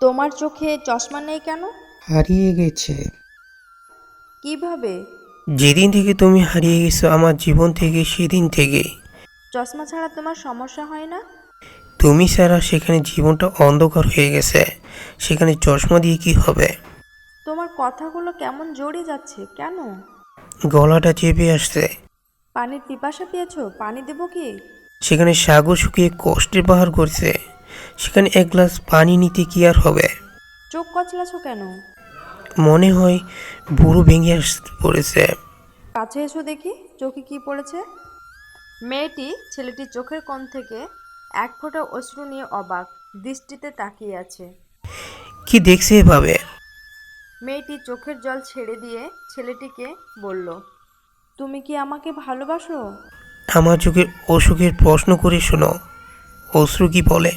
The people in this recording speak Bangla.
তোমার চোখে চশমা নেই কেন? হারিয়ে গেছে। কীভাবে? যেদিন থেকে তুমি হারিয়ে গেছো আমার জীবন থেকে সেদিন থেকে। চশমা ছাড়া তোমার সমস্যা হয় না? তুমি ছাড়া সেখানে জীবনটা অন্ধকার হয়ে গেছে। সেখানে চশমা দিয়ে কি হবে? তোমার কথাগুলো কেমন জড়ে যাচ্ছে কেন? গলাটা চেপে আসছে। পানির পিপাসা পেয়েছ? পানি দেবো কি? সেখানে সাগর শুকিয়ে কষ্টের পাহাড় করছে। সেখানে এক গ্লাস পানি নিতে কি আর হবে? চোখ কচলাছো কেন? মনে হয় বুড়ো ভেঙে আস পড়েছে। কাছে এসো দেখি চোখে কি পড়েছে? মেয়েটি ছেলেটির চোখের কোণ থেকে এক ফোঁটা অশ্রু নিয়ে অবাক দৃষ্টিতে তাকিয়ে আছে। কি দেখছে এভাবে? মেয়েটি চোখের জল ছেড়ে দিয়ে ছেলেটিকে বলল তুমি কি আমাকে ভালোবাসো? আমার চোখের অসুখের প্রশ্ন করে শোনো। অশ্রু কি বলে?